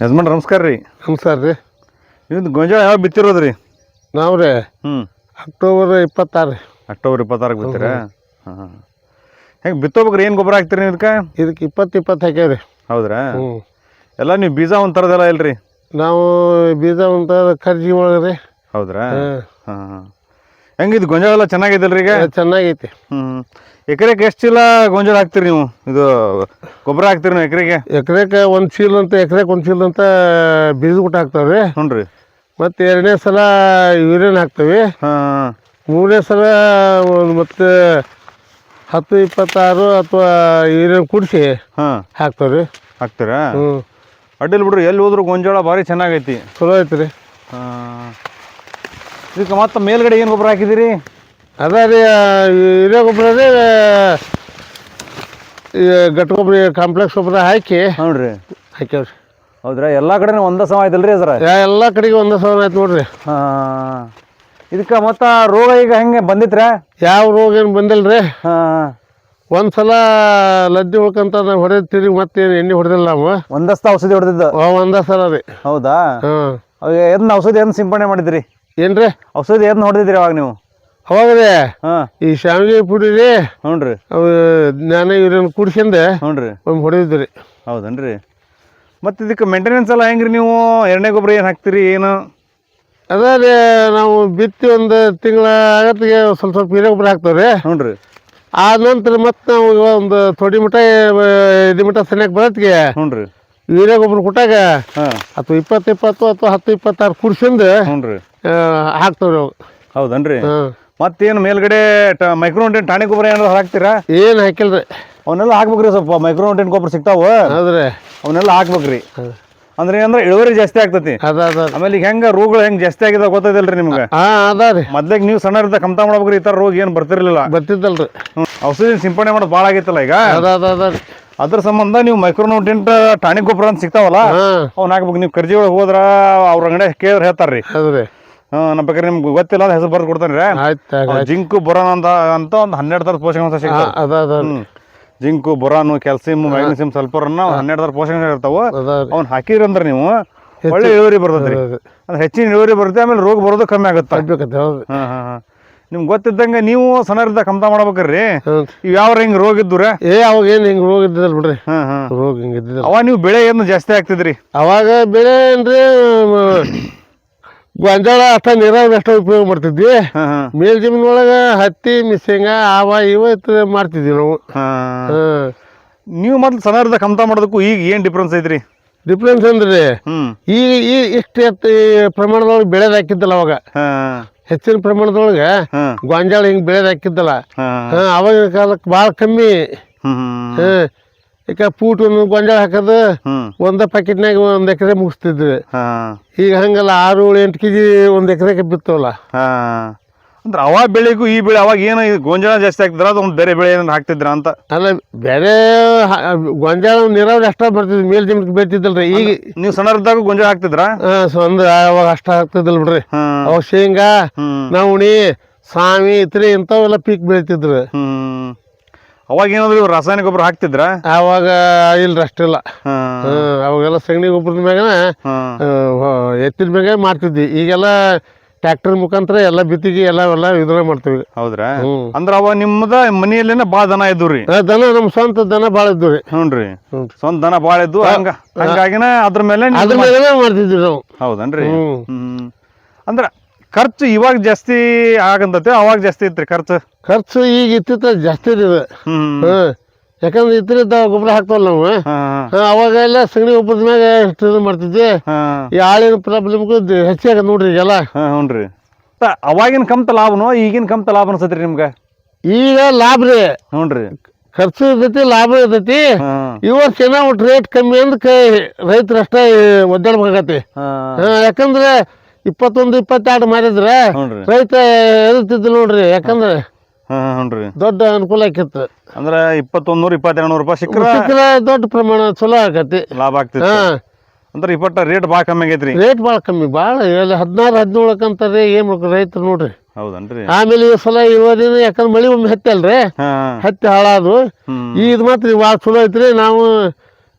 ಯಜಮಾನ್ ನಮಸ್ಕಾರ ರೀ. ನಮಸ್ಕಾರ ರೀ. ನಿಮ್ದು ಗೊಂಜಾಳ ಯಾವ ಬಿತ್ತಿರೋದ್ರಿ ನಾವು ರೀ ಹ್ಞೂ ಅಕ್ಟೋಬರ್ ಇಪ್ಪತ್ತಾರು ಅಕ್ಟೋಬರ್ ಇಪ್ಪತ್ತಾರಕ್ಕೆ ಬಿತ್ತಿರ? ಹಾಂ ಹಾಂ. ಹೆಂಗೆ ಬಿತ್ತೋಬೇಕ್ರಿ? ಏನು ಗೊಬ್ಬರ ಹಾಕ್ತೀರಿ ನೀವು ಇದಕ್ಕೆ? ಇದಕ್ಕೆ ಇಪ್ಪತ್ತು ಇಪ್ಪತ್ತು ಹಾಕ್ಯಾವ್ರಿ. ಹೌದ್ರಾ? ಹ್ಞೂ ಎಲ್ಲ ನೀವು ಬೀಜ ಒಂದು ಥರದೆಲ್ಲ ಇಲ್ರಿ? ನಾವು ಬೀಜ ಒಂಥರ ಖರ್ಜಿ ಒಳಗೆ ರೀ. ಹೌದ್ರಾ? ಹಾಂ. ಹಾಂ ಹಾಂ. ಹೆಂಗೆ ಇದು ಗೊಂಜಾಳ ಎಲ್ಲ ರೀ ಈಗ? ಚೆನ್ನಾಗೈತಿ. ಹ್ಞೂ ಎಕರೆಗೆ ಎಷ್ಟು ಚೀಲ ಗೊಂಜಾಳ ಹಾಕ್ತೀರಿ ನೀವು? ಇದು ಗೊಬ್ಬರ ಹಾಕ್ತೀರಿ ನೀವು ಎಕರೆಗೆ? ಎಕರೆಗೆ ಒಂದು ಚೀಲ ಅಂತ ಎಕರೆಗೆ ಒಂದು ಚೀಲ ಅಂತ ಬೀಜ ಗುಟ್ಟ ಹಾಕ್ತಾವ್ರಿ. ಹ್ಞೂ ರೀ ಮತ್ತು ಎರಡನೇ ಸಲ ಯೂರಿಯನ್ ಹಾಕ್ತೇವೆ. ಹಾಂ ಮೂರನೇ ಸಲ ಒಂದು ಮತ್ತು ಹತ್ತು ಇಪ್ಪತ್ತಾರು ಅಥವಾ ಯೂರಿಯನ್ ಕುಡಿಸಿ ಹಾಂ. ಹಾಕ್ತಾವ್ರಿ. ಹಾಕ್ತೀರಾ? ಹ್ಞೂ. ಅಡ್ಡಿಲ್ಲ ಬಿಡ್ರಿ ಎಲ್ಲಿ ಹೋದ್ರು ಗೊಂಜಾಳ ಭಾರಿ ಚೆನ್ನಾಗೈತಿ. ಚಲೋ ಐತ್ರಿ. ರೀ ಹಾಂ. ಇದಕ್ಕೆ ಮತ್ತೆ ಮೇಲ್ಗಡೆ ಏನು ಗೊಬ್ಬರ ಹಾಕಿದ್ದೀರಿ? ಅದ ರೀ ಹಿರಿಯ ಗೊಬ್ಬರ ರೀ ಈ ಗಟ್ಟ ಗೊಬ್ಬರ ಕಾಂಪ್ಲೆಕ್ಸ್ ಗೊಬ್ಬರ ಹಾಕಿ ಹ್ಞೂ ರೀ ಹೌದ್ರ? ಹೌದ್ರಾ ಎಲ್ಲ ಕಡೆ ಒಂದ ಸಮ ಆಯ್ತಲ್ರಿ ಅದ್ರ ಎಲ್ಲ ಕಡೆಗೆ ಒಂದೇ ಸಮ ಆಯ್ತು ನೋಡ್ರಿ. ಹಾಂ ಇದಕ್ಕೆ ಮತ್ತು ರೋಗ ಈಗ ಹೆಂಗೆ ಬಂದಿತ್ರ ಯಾವ ರೋಗ ಏನು ಬಂದಿಲ್ಲ ರೀ ಹಾಂ. ಒಂದು ಸಲ ಲದ್ದಿ ಉಳ್ಕಂತ ನಾವು ಹೊಡೆದು ತಿರುಗಿ ಮತ್ತೇನು ಎಣ್ಣೆ ಹೊಡೆದಿಲ್ಲ ನಾವು. ಒಂದಸ್ತ ಔಷಧಿ ಹೊಡೆದಿದ್ದ? ಒಂದೇ ಸಲ ರೀ. ಹೌದಾ? ಹಾಂ. ಎದ್ನ ಔಷಧಿ ಏನು ಸಿಂಪಡಣೆ ಮಾಡಿದ್ರಿ? ಏನು ರೀ ಔಷಧಿ ಏನು ಹೊಡೆದಿದ್ರಿ ಅವಾಗ ನೀವು? ಅವಾಗ ರೀ ಹಾಂ. ಈ ಶಾವಿಗೆ ಪುಡಿ ರೀ ಹ್ಞೂ ರೀ ಅವು ಜ್ಞಾನ ಯೂರಿಯನ್ ಕುಡ್ಸ್ಯಂದು ಹ್ಞೂ ರೀ ಒಮ್ಮೆ ಹೊಡೆದಿದ್ದು ರೀ ಹೌದನ್ರಿ? ಮತ್ತು ಇದಕ್ಕೆ ಮೇಂಟೆನೆನ್ಸ್ ಎಲ್ಲ ಹೆಂಗ್ರಿ ನೀವು? ಎರಡನೇ ಗೊಬ್ಬರ ಏನು ಹಾಕ್ತೀರಿ ಏನು? ಅದೇ ರೀ ನಾವು ಬಿತ್ತಿ ಒಂದು ತಿಂಗಳ ಆಗತ್ತಿಗೆ ಸ್ವಲ್ಪ ಸ್ವಲ್ಪ ಹೀರೆ ಗೊಬ್ಬರ ಹಾಕ್ತೇವೆ ರೀ ಹ್ಞೂ ರೀ ಆ ನಂತರ ಮತ್ತೆ ನಾವು ಒಂದು ತೊಡಿ ಮಟ ಇದು ಮಟ ಸನಿಯಕ್ಕೆ ಬರತ್ತಿಗೆ ಹ್ಞೂ ರೀ ಯೂರಿಯಾ ಗೊಬ್ಬರ ಕೊಟ್ಟಾಗ ಹಾಂ. ಅಥವಾ ಇಪ್ಪತ್ತು ಇಪ್ಪತ್ತು ಅಥವಾ ಹತ್ತು ಇಪ್ಪತ್ತಾರು ಕುಡ್ಸಿಂದು ಹ್ಞೂ ರೀ ಹಾಕ್ತೇವೆ ನಾವು ಹೌದನ್ರಿ? ಹಾಂ. ಮತ್ತೇನು ಮೇಲ್ಗಡೆ ಟ ಮೈಕ್ರೋನ್ಟೇನ್ ಟಾಣಿ ಗೊಬ್ಬರ ಏನಾದ್ರು ಹಾಕ್ತೀರಾ? ಏನು ಹಾಕಿಲ್ರಿ. ಅವನ್ನೆಲ್ಲ ಹಾಕ್ಬೇಕ್ರಿ ಸ್ವಲ್ಪ ಮೈಕ್ರೋನ್ಟೇನ್ ಗೊಬ್ಬರ ಸಿಗ್ತಾವ. ಹೌದ್ರಿ. ಅವನ್ನೆಲ್ಲ ಹಾಕ್ಬೇಕ್ರಿ. ಅಂದ್ರೆ ಏನಂದ್ರೆ ಇಳುವರಿ ಜಾಸ್ತಿ ಆಗ್ತತಿ. ಆಮೇಲೆ ಈಗ ಹೆಂಗ ರೋಗಗಳು ಹೆಂಗ್ ಜಾಸ್ತಿ ಆಗಿದೆ ಗೊತ್ತದಿಲ್ರಿ ನಿಮ್ಗೆ? ಮೊದ್ಲಿಗೆ ನೀವು ಸಣ್ಣ ಇರ್ತ ಕಮ್ತಾ ಮಾಡ್ಬೇಕ್ರಿ ಈ ತರ ರೋಗ ಏನು ಬರ್ತಿರ್ಲಿಲ್ಲ. ಬರ್ತಿದ್ದಲ್ರಿ ಔಷಧಿ ಸಿಂಪಡಣೆ ಮಾಡೋದು ಭಾಳ ಆಗಿತ್ತಲ್ಲ ಈಗ? ಅದ ಅದ ಅದ ಅದ್ರ ಸಂಬಂಧ ನೀವು ಮೈಕ್ರೋನ್ಯೂಟ್ರಿಯಂಟ್ ಟಾನಿಕ್ ಗೊಬ್ಬರ ಅಂತ ಸಿಗ್ತಾವಲ್ಲ ಅವ್ನ ಹಾಕ್ಬೇಕು. ನೀವು ಕರ್ಜಿ ಒಳಗೆ ಹೋದ್ರ ಅವ್ರ ಅಂಗಡಿ ಕೇಳಿದ್ರೆ ಹೇಳ್ತಾರ್ರಿ. ನಮ್ಮ ಬೇಕಾದ್ರೆ ನಿಮ್ಗೆ ಗೊತ್ತಿಲ್ಲ ಅಂತ ಹೆಸರು ಬರ್ದು ಕೊಡ್ತಾನೆ ರೀ ಆಯ್ತು ಜಿಂಕು ಬೊರಾನ್ ಅಂತ ಅಂತ ಒಂದು ಹನ್ನೆರಡು ಥರದ ಪೋಷಕಾಂಶ ಸಿಗ್ತದೆ. ಅದ ಅದ. ಜಿಂಕು ಬೊರಾನು ಕ್ಯಾಲ್ಸಿಯಂ ಮ್ಯಾಗ್ನೀಸಿಯಂ ಸಲ್ಫರ್ನ ಹನ್ನೆರಡು ಥರ ಪೋಷಕಾಂಶ ಇರ್ತಾವ. ಅವ್ನು ಹಾಕಿದ್ರಿ ಅಂದ್ರೆ ನೀವು ಒಳ್ಳೆ ಇಳುವರಿ ಬರ್ತದ್ರಿ. ಅಂದ್ರೆ ಹೆಚ್ಚಿನ ಇಳುವರಿ ಬರುತ್ತೆ ಆಮೇಲೆ ರೋಗ ಬರೋದು ಕಮ್ಮಿ ಆಗುತ್ತೆ? ಹಾಂ ಹಾಂ ನಿಮ್ಗೆ ಗೊತ್ತಿದ್ದಂಗೆ ನೀವು ಸಣ್ಣರಿದ್ದ ಕಮ್ತಾ ಮಾಡ್ಬೇಕ್ರಿ. ಇವ್ ಯಾವ ಹಿಂಗ್ ರೋಗ ಇದ್ದೂರ? ಏ ಅವಾಗ ಏನ್ ಹಿಂಗ್ ರೋಗ ಇದ್ದಲ್ ಬಿಡ್ರಿ. ಹಾಂ ಹಾಂ. ರೋಗ ಹಿಂಗ್ ಇದ್ದಿದ್ದಲ್ಲ ಅವಾಗ ನೀವು ಬೆಳೆ ಏನು ಜಾಸ್ತಿ ಆಗ್ತಿದ್ರಿ ಅವಾಗ ಬೆಳೆ ಏನ್ರಿ ಗೊಂಜಾಳ ಅಷ್ಟ ನೀರಾವರಿ ಅಷ್ಟ ಉಪಯೋಗ ಮಾಡ್ತಿದ್ವಿ. ಮೇಲ್ ಜಮೀನ್ ಒಳಗ ಹತ್ತಿ ಮಿಸಿಂಗ ಆವ ಇವ ಇತ್ತು ಮಾಡ್ತಿದ್ವಿ ನಾವು. ನೀವು ಮೊದ್ಲು ಸಣ್ಣರಿದ್ದ ಕಮ್ತಾ ಮಾಡೋದಕ್ಕೂ ಈಗ ಏನ್ ಡಿಫ್ರೆನ್ಸ್ ಐತ್ರಿ? ಡಿಫ್ರೆನ್ಸ್ ಅಂದ್ರೆ. ಈಗ ಈ ಇಷ್ಟು ಎತ್ತ ಪ್ರಮಾಣದೊಳಗೆ ಬೆಳೆದ ಹಾಕಿದ್ದಲ್ಲ ಅವಾಗ. ಹೆಚ್ಚಿನ ಪ್ರಮಾಣದೊಳಗೆ ಗೊಂಜಾಳ ಹಿಂಗೆ ಬೆಳೆದ ಹಾಕಿದ್ದಲ್ಲ. ಅವಾಗಿನ ಕಾಲಕ್ಕೆ ಭಾಳ ಕಮ್ಮಿ. ಈಗ ಪೂಟ್ ಒಂದು ಗೊಂಜಾಳ ಹಾಕೋದು ಒಂದ ಪ್ಯಾಕೆಟ್ನಾಗ ಒಂದು ಎಕರೆ ಮುಗಿಸ್ತಿದ್ವಿ. ಈಗ ಹಂಗಲ್ಲ ಆರು ಎಂಟು ಕೆಜಿ ಒಂದ್ ಎಕರೆಗೆ ಬಿತ್ತವಲ್ಲ. ಅಂದ್ರೆ ಅವಾಗ ಬೆಳೆಗೂ ಈ ಬೆಳೆ ಅವಾಗ ಏನು ಗೊಂಜಾಳ ಜಾಸ್ತಿ ಹಾಕ್ತಿದ್ರ ಅದು ಒಂದು ಬೇರೆ ಬೆಳೆ ಏನಾರು ಹಾಕ್ತಿದ್ರ ಅಂತ? ಅಲ್ಲ ಬೇರೆ ಗೊಂಜಾಳ ನೀರಾವರಿ ಅಷ್ಟ ಬರ್ತಿದ್ವಿ ಮೇಲ್ ಜಮೀನಿಗೆ ಬೆಳಿತಿದ್ದಲ್ರಿ. ಈಗ ನೀವು ಸಣ್ಣದಾಗ ಗೊಂಜಾಳ ಹಾಕ್ತಿದ್ರ? ಅಂದ್ರ ಅವಾಗ ಅಷ್ಟ ಆಗ್ತಿದ್ದಿಲ್ಲ ಬಿಡ್ರಿ. ಅವಾಗ ಶೇಂಗಾ ನವಣಿ ಸಾಮಿ ಇತ್ರಿ ಇಂಥವೆಲ್ಲ ಪೀಕ್ ಬೆಳಿತಿದ್ರು. ಅವಾಗ ಏನಾದ್ರು ಇವ್ರು ರಾಸಾಯನಿಕ ಗೊಬ್ಬರ ಹಾಕ್ತಿದ್ರ? ಆವಾಗ ಇಲ್ರಿ ಅಷ್ಟಿಲ್ಲ. ಹ್ಮ್, ಅವಾಗೆಲ್ಲ ಸಗಣಿ ಗೊಬ್ಬರದ ಮ್ಯಾಗನ ಆ, ಎತ್ತಿನ ಮ್ಯಾಗ ಮಾಡ್ತಿದ್ವಿ ಈಗೆಲ್ಲ ಟ್ರ್ಯಾಕ್ಟರ್ ಮುಖಾಂತರ ಎಲ್ಲ ಬಿತ್ತಿಗೆ ಎಲ್ಲ ಎಲ್ಲ ಇದ್ರ ಮಾಡ್ತೀವಿ. ಹೌದ್ರಾ? ಹ್ಮ್. ಅಂದ್ರ ಅವ ನಿಮ್ಮದ ಮನೆಯಲ್ಲೇನ ಭಾಳ ದನ ಇದ್ದು ರೀ ಆ, ದನ ನಮ್ಮ ಸ್ವಂತ ದನ ಭಾಳ ಇದ್ವು ರೀ ಹ್ಞೂ ರೀ ಸ್ವಂತ ದನ ಬಾಳ ಇದ್ದು ಹಂಗ ಹಂಗಾಗಿನ ಅದ್ರ ಮೇಲೆ ನೀವು ಅದ್ರ ಮೇಲೆ ಮಾಡ್ತಿದ್ವಿ ನಾವು. ಹೌದನ್ರಿ? ಹ್ಮ್. ಹ್ಮ್. ಅಂದ್ರ ಖರ್ಚು ಇವಾಗ ಜಾಸ್ತಿ ಆಗಂತತೆ ಅವಾಗ ಜಾಸ್ತಿ ಇತ್ರಿ ಖರ್ಚು. ಖರ್ಚು ಈಗ ಇತ್ತಿತ್ತ ಜಾಸ್ತಿ ರೀ ಇದು ಹ್ಮ್. ಯಾಕಂದ್ರೆ ಇತ್ತಿದ್ದ ಗೊಬ್ಬರ ಹಾಕ್ತವಲ್ಲ ನಾವು. ಹಾ. ಹಾ, ಅವಾಗೆಲ್ಲ ಸಗಣಿ ಗೊಬ್ಬರದ ಮ್ಯಾಗ ಇಷ್ಟು ಇದು ಮಾಡ್ತಿದ್ವಿ. ಈ ಆಳಿನ ಪ್ರಾಬ್ಲಮ್ಗೂ ಹೆಚ್ಚಾಗ ನೋಡ್ರಿ ಈಗೆಲ್ಲ. ಹ್ಞೂನ್ರಿ ಅವಾಗಿನ ಕಮ್ತ ಲಾಭನೋ ಈಗಿನ ಕಮ್ತ ಲಾಭ ಅನ್ಸತ್ರಿ ನಿಮ್ಗೆ? ಈಗ ಲಾಭ ರೀ. ಹ್ಞೂನ್ರಿ ಖರ್ಚು ಇರ್ತೈತಿ ಲಾಭ ಇರ್ತೈತಿ. ಹಾ. ಈ ವರ್ಷ ಏನೋ ಒಟ್ಟು ರೇಟ್ ಕಮ್ಮಿ ಅಂದ್ರೆ ರೈತರಷ್ಟೇ ಒದ್ದಾಡ್ಬೇಕಾಗತ್ತೆ. ಹಾ, ಯಾಕಂದ್ರೆ ಇಪ್ಪತ್ತೊಂದು ಇಪ್ಪತ್ತೆರಡು ಮಾಡಿದ್ರೆ ಹ್ಞೂನ್ರಿ. ರೈತ ಎದುರ್ತಿದ್ದು ನೋಡ್ರಿ ಯಾಕಂದ್ರೆ ಹ್ಞೂನ್ರಿ. ದೊಡ್ಡ ಅನುಕೂಲ ಆಕಿತ್ತು ಅಂದ್ರ ಇಪ್ಪತ್ತೊಂದು ನೂರ ಇಪ್ಪತ್ತೆರಡು ನೂರು ರೂಪಾಯಿ ಸಿಕ್ಕರೆ ಸಿಕ್ಕರೆ ದೊಡ್ಡ ಪ್ರಮಾಣ ಚಲೋ ಆಗತ್ತೆ ಲಾಭ ಆಗ್ತಿತ್ತು. ಹಾ. ಅಂದ್ರೆ ಇಪ್ಪತ್ತ ರೇಟ್ ಭಾಳ ಕಮ್ಮಿ ಆಗೈತ್ರಿ. ರೇಟ್ ಭಾಳ ಕಮ್ಮಿ ಭಾಳ ಎಲ್ಲಿ ಹದಿನಾರು ಹದಿನೇಳಕ್ಕಂತಾರೆ ಏನು ಮಾಡ್ಬೇಕು ರೈತರು ನೋಡ್ರಿ. ಹೌದನ್ರಿ. ಆಮೇಲೆ ಈ ಸಲ ಇವತ್ತಿನ ಯಾಕಂದ್ರೆ ಮಳಿ ಒಮ್ಮೆ ಹತ್ತಲ್ರಿ ಹಾ ಹತ್ತಿ ಹಾಳಾದ್ರು ಹ್ಮ್. ಇದು ಮಾತ್ರ ಭಾಳ ಚಲೋ ಐತ್ರಿ ನಾವು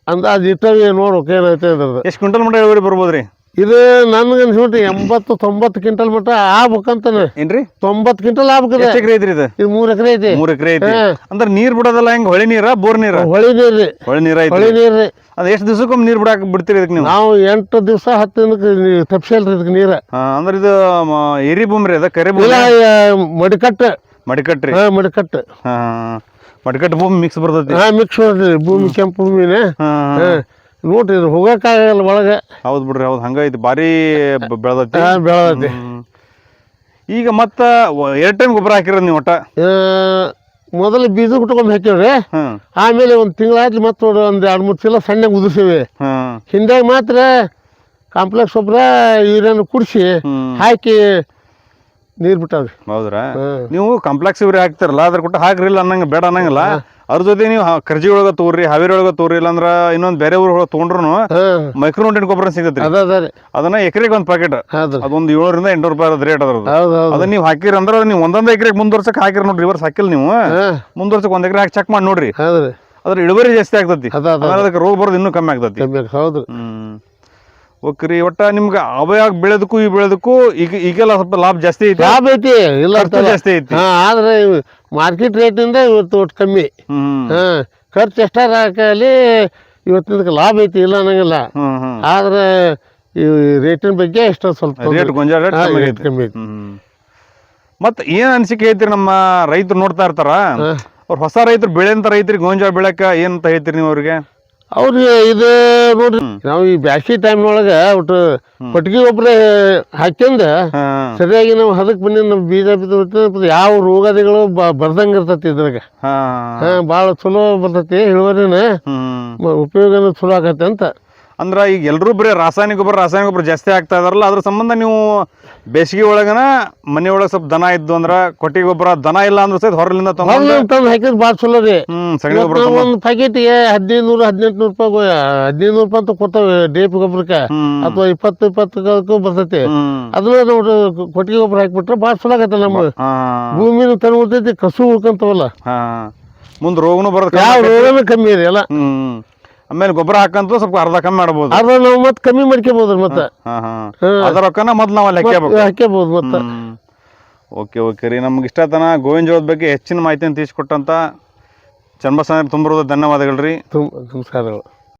ಅಂದಾಜು ಇಟ್ಟವಿ ನೋಡ್ಬೇಕು ಏನೈತೆ ಅದ್ರದ್ದು ಎಷ್ಟು ಕ್ವಿಂಟಲ್ ಮಟ್ಟ ಇಳುವರಿ ಬರ್ಬೋದ್ರಿ? ಇದು ನನ್ಗೆ ಅನ್ಸ್ಬಿಟ್ಟು ಎಂಬತ್ತು ತೊಂಬತ್ತು ಕ್ವಿಂಟಲ್ ಮಟ್ಟ ಆಗ್ಬೇಕಂತಾನೆ. ಏನ್ರಿ? ತೊಂಬತ್ತು ಕ್ವಿಂಟಲ್ ಆಗ್ಬೇಕ್ರಿ ಎಷ್ಟು ಎಕರೆ ಐತ್ರಿ ಇದು? ಇದು ಮೂರು ಎಕರೆ ಐತಿ. ಮೂರ್ ಎಕರೆ ಐತಿ. ಅಂದ್ರ ಅಂದ್ರೆ ನೀರ್ ಬಿಡೋದಲ್ಲ ಹೆಂಗ್? ಹೊಳಿ ನೀರ ಬೋರ್ ನೀರ? ಹೊಳಿ ನೀರ್ರಿ ಹೊಳಿ ನೀರ ಐತಿ ಹೊಳಿ ನೀರ್ರಿ ಅದ್ ಎಷ್ಟು ದಿವಸಕ್ಕೊಮ್ಮೆ ನೀರ್ ಬಿಡಾಕ ಬಿಡ್ತೀರಿ ಇದಕ್ಕೆ ನೀವು? ನಾವು ಎಂಟು ದಿವಸ ಹತ್ತು ದಿನಕ್ಕೆ ತಪ್ಸಲ್ರಿ ಇದಕ್ಕೆ ನೀರ. ಹಾ, ಅಂದ್ರೆ ಇದು ಮ- ಎರಿ ಭೂಮಿ ಅದ ಕರೆ ಭೂಮಿ? ಇಲ್ಲ ಮಡಿಕಟ್ಟು. ಮಡಿಕಟ್ರಿ ಹಾ ಮಡಿಕಟ್ಟು. ಹಾ ಮಡಿಕಟ್ಟು ಭೂಮಿ ಮಿಕ್ಸ್ ಬರ್ತೈತಿ. ಹಾ ಮಿಕ್ಸ್ ಬರ್ತೈತಿ. ಭೂಮಿ ಕೆಂಪು ಭೂಮಿನೇ. ಹಾ. ಹಾ. ನೋಡ್ರಿ ಇದು ಹೋಗಕ್ಕಾಗಲ್ಲ ಒಳಗೆ. ಹೌದು ಬಿಡ್ರಿ ಹೌದ್. ಹಂಗೈತಿ ಭಾರಿ ಬೆಳ್ದೈತಿ. ಬೆಳದೈತಿ. ಈಗ ಮತ್ತೆ ಎರಡು ಟೈಮ್ ಗೊಬ್ಬರ ಹಾಕಿರೋದು ನೀವು ಒಟ್ಟ? ಮೊದಲು ಬೀಜ ಕುಟ್ಕೊಂಡು ಹಾಕಿವ್ರಿ ಆಮೇಲೆ ಒಂದು ತಿಂಗಳಾಯ್ತು ಮತ್ತೆ ಒಂದು ಎರಡು ಮೂರು ಚೀಲ ಸಣ್ಣಗೆ ಉದಿಸಿವಿ. ಹಿಂದೆ ಹಿಂದಾಗ ಮಾತ್ರ ಕಾಂಪ್ಲೆಕ್ಸ್ ಗೊಬ್ಬರ ಯೂರಿಯಾನ ಕುಡಿಸಿ ಹಾಕಿ ನೀರು ಬಿಟ್ಟಾವ್ರಿ. ಹೌದ್ರಾ? ನೀವು ಕಾಂಪ್ಲೆಕ್ಸ್ ಇವ್ರಿ ಹಾಕ್ತಿರಲ್ಲ ಅದ್ರ ಕೊಟ್ಟು ಹಾಕ್ರಿಲ್ಲ ಅನ್ನಂಗ ಬೇಡ ಅನ್ನಂಗಿಲ್ಲ. ಅದ್ರ ಜೊತೆ ನೀವು ಕರ್ಜಿ ಒಳಗ ತೋರಿ ಹಾವೇರಿ ಒಳಗ ತೋರಿ ಇಲ್ಲಾಂದ್ರ ಇನ್ನೊಂದ್ ಬೇರೆ ಊರ್ ಒಳಗ ತಗೊಂಡ್ರು ಮೈಕ್ರೋ ಮೈಕ್ರೋನ್ಯೂಟ್ರಿನ್ ಗೊಬ್ಬರ ಸಿಗತ್ರಿ ಅದ ಅದ ರೀ. ಅದನ್ನ ಎಕರೆಗೆ ಒಂದ್ ಪ್ಯಾಕೆಟ್ ಅದೊಂದ್ ಅದೊಂದು ಏಳರಿಂದ ಎಂಟ್ನೂರು ರೂಪಾಯಿ ಅದ ರೇಟ್ ಅದ್ರದ್ದು. ಹೌದು ಹೌದು. ಅದನ್ನ ನೀವು ಹಾಕಿರ ಅಂದ್ರೆ ನೀವು ಒಂದೊಂದ್ ಎಕರೆಗೆ ಮುಂದುವರ್ಸಕ್ ಹಾಕಿರಿ ನೋಡ್ರಿ ರಿವರ್ಸ್ ಹಾಕಿಲ್ಲ ನೀವು. ಮುಂದುವರ್ಸಕ್ ಒಂದ್ ಎಕರೆ ಹಾಕಿ ಚೆಕ್ ಮಾಡಿ ನೋಡ್ರಿ. ಅದ್ರ ಇಳುವರಿ ಜಾಸ್ತಿ ಆಗ್ತತಿ. ಅದ ಅದ ಅದಕ್ಕೆ ರೋಗ ಬರೋದು ಇನ್ನೂ ಕಮ್ಮಿ ಆಗ್ತತಿ. ಹೌದು ಹ್ಮ್. ಓಕೆ ಒಟ್ಟ ನಿಮ್ಗೆ ಅವಾಗ ಬೆಳೆದಕ್ಕೂ ಈ ಬೆಳೆದಕ್ಕೂ ಈಗ ಈಗೆಲ್ಲ ಸ್ವಲ್ಪ ಲಾಭ ಜಾಸ್ತಿ ಐತಿ? ಲಾಭ ಐತಿ ಇಲ್ಲ ಖರ್ಚು ಜಾಸ್ತಿ ಐತಿ. ಹಾ ಆದ್ರೆ ಮಾರ್ಕೆಟ್ ರೇಟಿಂದ ಇವತ್ತು ಒಟ್ಟು ಕಮ್ಮಿ. ಹಾಂ ಖರ್ಚು ಎಷ್ಟಾರ ಹಾಕಲಿ ಇವತ್ತಿನ ಲಾಭ ಐತಿ ಇಲ್ಲ ಅನ್ನಂಗಿಲ್ಲ. ಆದ್ರೆ ಈ ರೇಟಿನ ಬಗ್ಗೆ ಎಷ್ಟೋ ಸ್ವಲ್ಪ ರೇಟ್ ಗೊಂಜಾಳ ರೇಟ್ ಕಮ್ಮಿ ಐತಿ. ಕಮ್ಮಿ ಐತಿ. ಮತ್ತ ಏನ್ ಅನ್ಸಿಕೆ ಐತ್ರಿ ನಮ್ಮ ರೈತರು ನೋಡ್ತಾ ಇರ್ತಾರ? ಅವ್ರ ಹೊಸ ರೈತರು ಬೆಳೆಂತ ರೈತರಿಗೆ ಗೊಂಜಾಳ ಬೆಳಕ ಏನಂತ ಹೇಳ್ತೀರಿ ನೀವು ಅವ್ರಿಗೆ? ಅವ್ರಿಗೆ ಇದು ನೋಡ್ರಿ ನಾವು ಈ ಟೈಮ್ ಟೈಮ್ನೊಳಗೆ ಒಟ್ಟು ಕೊಟ್ಟಿಗೆ ಗೊಬ್ಬರ ಹಾಕ್ಯಂದ ಸರಿಯಾಗಿ ನಾವು ಹದಕ್ಕೆ ಬಂದಿ ನಮ್ಮ ಬೀಜ ಬಿದ್ದು ಯಾವ ರೋಗಾದಿಗಳು ಬರ್ದಂಗೆ ಇರ್ತೈತಿ ಇದ್ರಾಗ. ಹಾ. ಭಾಳ ಚಲೋ ಬರ್ತತಿ ಇಳುವರಿನ ಉಪಯೋಗನೂ ಚಲೋ ಆಗತ್ತೆ ಅಂತ. ಅಂದ್ರ ಈಗ ಎಲ್ಲರೂ ಬರೀ ರಾಸಾಯನಿಕ ಗೊಬ್ಬರ ರಾಸಾಯನಿಕ ಗೊಬ್ಬರ ಜಾಸ್ತಿ ಆಗ್ತಾ ಇದಾರಲ್ಲ ಅದ್ರ ಸಂಬಂಧ ನೀವು ಬೇಸಿಗೆ ಒಳಗನ ಮನೆ ಒಳಗೆ ಸ್ವಲ್ಪ ದನ ಇದ್ದು ಅಂದ್ರ ಕೊಟ್ಟಿಗೆ ಗೊಬ್ಬರ ದನ ಇಲ್ಲ ಅಂದ್ರೆ ಸಹಿತ ಹೊರಲಿಂದ ತಂದು ಹಾಕಿದ್ರೆ ಭಾಳ ಚಲೋ ರೀ. ಹ್ಮ್ ಸಗಣಿ ಗೊಬ್ಬರ ಒಂದು ಪ್ಯಾಕೆಟ್ಗೆ ಹದಿನೈದು ನೂರು ಹದಿನೆಂಟು ನೂರು ರೂಪಾಯಿ ಹದಿನೈದು ನೂರು ರೂಪಾಯಿ ಅಂತ ಕೊಡ್ತಾವೆ ಡೇಪ್ ಗೊಬ್ಬರಕ್ಕೆ. ಅಥವಾ ಇಪ್ಪತ್ತು ಇಪ್ಪತ್ತು ಬರ್ತೈತಿ. ಅದನ್ನ ಕೊಟ್ಟಿಗೆ ಗೊಬ್ಬರ ಹಾಕಿಬಿಟ್ರೆ ಭಾಳ ಚಲೋ ಆಗತ್ತೆ ನಮ್ಮ ಹಾ. ಭೂಮಿನೂ ತನ ಉಳ್ತೈತಿ ಕಸು ಉಳ್ಕೊಂತವಲ್ಲ. ಮುಂದ್ ರೋಗನು ಬರೋದು ಯಾವ ರೋಗನೂ ಕಮ್ಮಿ ರೀ ಎಲ್ಲ. ಹ್ಮ್. ಆಮೇಲೆ ಗೊಬ್ಬರ ಹಾಕಂತ ಸ್ವಲ್ಪ ಅರ್ಧ ಕಮ್ಮಿ ಮಾಡ್ಬೋದು. ಅದ್ರಲ್ಲಿ ನಾವು ಮತ್ತೆ ಕಮ್ಮಿ ಮಾಡ್ಕೋಬಹುದು ಮತ್ತೆ. ಹಾ ಹಾ ಅದ ರೊಕ್ಕನ ಮೊದ್ಲು ನಾವು ಅಲ್ಲಿ ಹಾಕ್ಯಬೇಕು. ಮತ್ತೆ. ಓಕೆ ಓಕೆ ರೀ. ನಮ್ಗೆ ಇಷ್ಟ ತನ ಗೋವಿನ ಜೋಳದ ಬಗ್ಗೆ ಹೆಚ್ಚಿನ ಮಾಹಿತಿಯನ್ನು ತಿಳಿಸ್ಕೊಟ್ಟಂತ. ಚನ್ನಬಸವ ತುಂಬಿರೋದು ಧನ್ಯವಾದಗಳು ರೀ. ತುಂಬ ನಮಸ್ಕಾರಗಳು